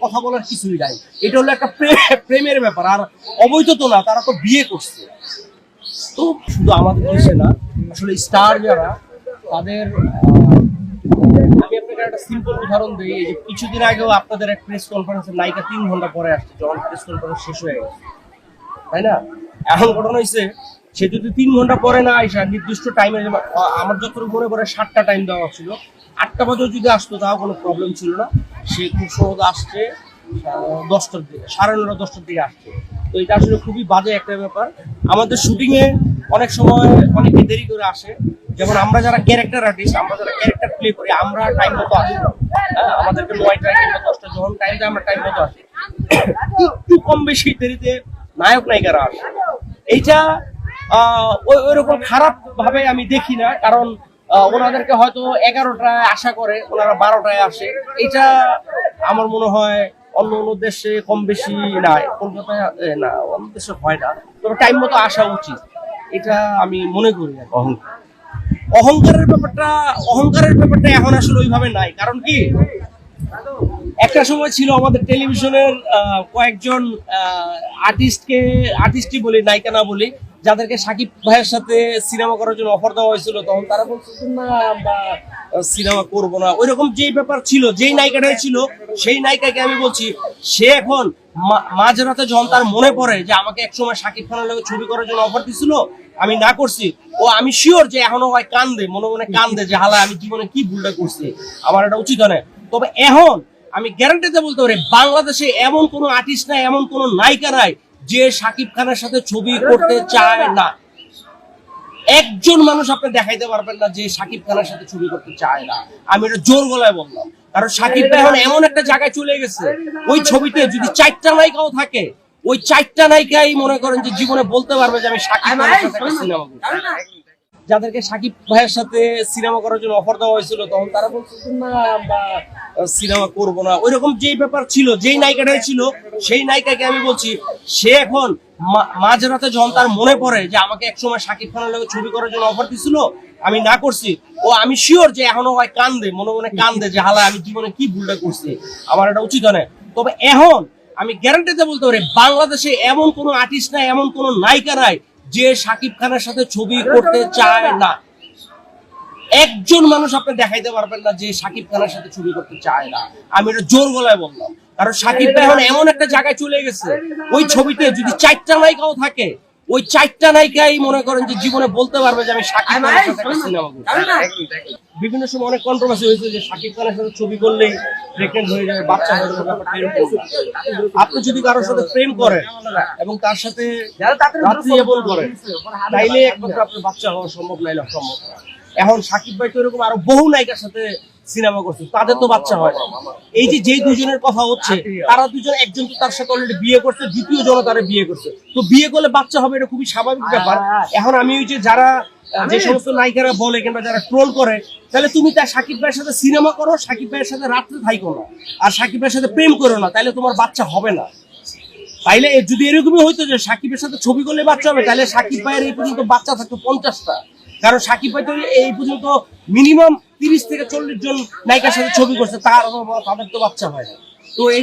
কথা বলার কিছুই নাই। এটা একটা প্রে- প্রেমের ব্যাপার তারা তো বিয়ে করছে। না স্টার যারা, তাদের একটা উদাহরণ দিই। যে কিছুদিন আগেও আপনাদের এক প্রেস কনফারেন্সে নায়িকা তিন ঘণ্টা পরে আসছে, যখন প্রেস কনফারেন্স শেষ হয়ে গেছে। তাই না? এখন ঘটনা হয়েছে সে যদি তিন ঘণ্টা পরে না আসা নির্দিষ্ট টাইমে আমার যতটুকু মনে পড়ে, সাতটা টাইম দেওয়া ছিল আটটা বাজেও যদি আসতো তাও কোনো প্রবলেম ছিল না। সে খুব সহজ আসছে দশটার দিকে সাড়ে নটা দশটার দিকে আসছে। তো এটা আসলে খুবই বাজে একটা ব্যাপার। আমাদের শুটিংয়ে অনেক সময় অনেকে দেরি করে আসে। যেমন আমরা যারা ক্যারেক্টার আর্টিস্ট আমরা যারা ক্যারেক্টার প্লে করি আমরা টাইম মতো আসি। হ্যাঁ, আমাদেরকে নয়টা কিংবা দশটা যখন টাইম দেয় আমরা টাইম মতো আসি। একটু কম বেশি দেরিতে নায়ক নায়িকারা আসে। এইটা ওই- ওইরকম খারাপ ভাবে আমি দেখি না কারণ ওনাদেরকে হয়তো এগারোটায় আশা করে ওনারা বারোটায় আসে। এটা আমার মনে হয় অন্য অন্য দেশে কম বেশি না কলকাতায় না অন্য দেশে হয় না। তবে টাইম মতো আসা উচিত। এটা আমি মনে করি অহংকার। অহংকারের ব্যাপারটা অহংকারের ব্যাপারটা এখন আসলে ওইভাবে নাই। কারণ কি? একটা সময় ছিল আমাদের টেলিভিশনের কয়েকজন আর্টিস্টকে আর্টিস্টই বলি নায়িকা না বলি যাদেরকে সাকিব ভাইয়ের সাথে সিনেমা করার জন্য অফার দেওয়া হয়েছিল, তখন তারা বলছিল না, আমরা সিনেমা করব না। ওইরকম যেই ব্যাপার ছিল, যেই নায়িকাটাই ছিল, সেই নায়িকাকে আমি বলছি, সে এখন মাঝরাতে যখন তার মনে পড়ে যে আমাকে একসময় সাকিব খানের লগে ছবি করার জন্য অফার দিছিল, আমি না করছি। ও, আমি শিওর যে এখনও হয় কান্দে, মনে মনে কান্দে যে, হালা, আমি জীবনে কি ভুলটা করছি? আমার এটা উচিত হয় তবে এখন আমি গ্যারান্টিতে বলতে পারি, বাংলাদেশে এমন কোনো আর্টিস্ট নাই, এমন কোনো নায়িকা নাই যে সাকিব খানের সাথে ছবি করতে চায় না। একজন মানুষ আপনি দেখাইতে পারবেন না যে সাকিব খানের সাথে ছবি করতে চায় না। আমি এটা জোর গলায় বললাম। কারণ সাকিব এখন এমন একটা জায়গায় চলে গেছে। ওই ছবিতে যদি চারটা নায়িকাও থাকে, ওই চারটা নায়িকাই মনে করেন যে জীবনে বলতে পারবে যে আমি সাকিব খানের সাথে সিনেমা করছি যাদেরকে সাকিব ভাইয়ের সাথে সিনেমা করার জন্য অফার দেওয়া হয়েছিল, তখন তারা বলছিল না, আমরা সিনেমা করব না। ওইরকম যেই ব্যাপার ছিল, যেই নায়িকাটাই ছিল, সেই নায়িকাকে আমি বলছি, সে এখন মাঝরাতে যখন তার মনে পড়ে যে আমাকে একসময় সাকিব খানের লগে ছবি করার জন্য অফার দিছিল, আমি না করছি। ও, আমি শিওর যে এখনও হয় কান্দে, মনে মনে কান্দে যে, হালা, আমি জীবনে কি ভুলটা করছি? আমার এটা উচিত হয় তবে এখন আমি গ্যারান্টিতে বলতে পারি, বাংলাদেশে এমন কোনো আর্টিস্ট নাই, এমন কোনো নায়িকা নাই যে সাকিব খানের সাথে ছবি করতে চায় না। একজন মানুষ আপনি দেখাইতে পারবেন না যে সাকিব খানের সাথে ছবি করতে চায় না। আমি এটা জোর গলায় বললাম। কারণ সাকিব এখন এমন একটা জায়গায় চলে গেছে। ওই ছবিতে যদি চারটা নায়িকাও থাকে ওই চারটা নায়িকাই মনে করেন যে জীবনে বলতে পারবে যে আমি সাকিব খানের সাথে একটা সিনেমা বিভিন্ন সময় অনেক কন্ট্রোভার্সি হয়েছে যে সাকিব খানের সাথে ছবি করলেই প্রেগনেন্ট হয়ে যাবে বাচ্চা হয়ে যাবে ব্যাপারটা এরকম আপনি যদি কারোর সাথে প্রেম করেন এবং তার সাথে করেন তাইলে একমাত্র আপনার বাচ্চা হওয়া সম্ভব নাইলে অসম্ভব। না। এখন সাকিব ভাই তো এরকম আরও বহু নায়িকার সাথে সিনেমা করছে তাদের তো বাচ্চা হয়। না এই যে যেই দুজনের কথা হচ্ছে তারা দুজন একজন তো তার সাথে অলরেডি বিয়ে করছে দ্বিতীয় জন তারা বিয়ে করছে। তো বিয়ে করলে বাচ্চা হবে এটা খুবই স্বাভাবিক ব্যাপার। এখন আমি ওই যে যারা যে সমস্ত নায়িকারা বলে কিংবা যারা ট্রোল করে তাহলে তুমি তার সাকিব ভাইয়ের সাথে সিনেমা করো সাকিব ভাইয়ের সাথে রাত্রে থাইকো না। আর সাকিব ভাইয়ের সাথে প্রেম করো না তাহলে তোমার বাচ্চা হবে না। তাইলে যদি এরকমই হইতো যে সাকিবের সাথে ছবি করলে বাচ্চা হবে তাহলে সাকিব ভাইয়ের এই পর্যন্ত বাচ্চা থাকতো পঞ্চাশটা। কারণ সাকিব ভাই তো এই পর্যন্ত মিনিমাম তিরিশ থেকে চল্লিশ জন নায়িকার সাথে ছবি করছে, তার তাদের তো বাচ্চা হয় না। তো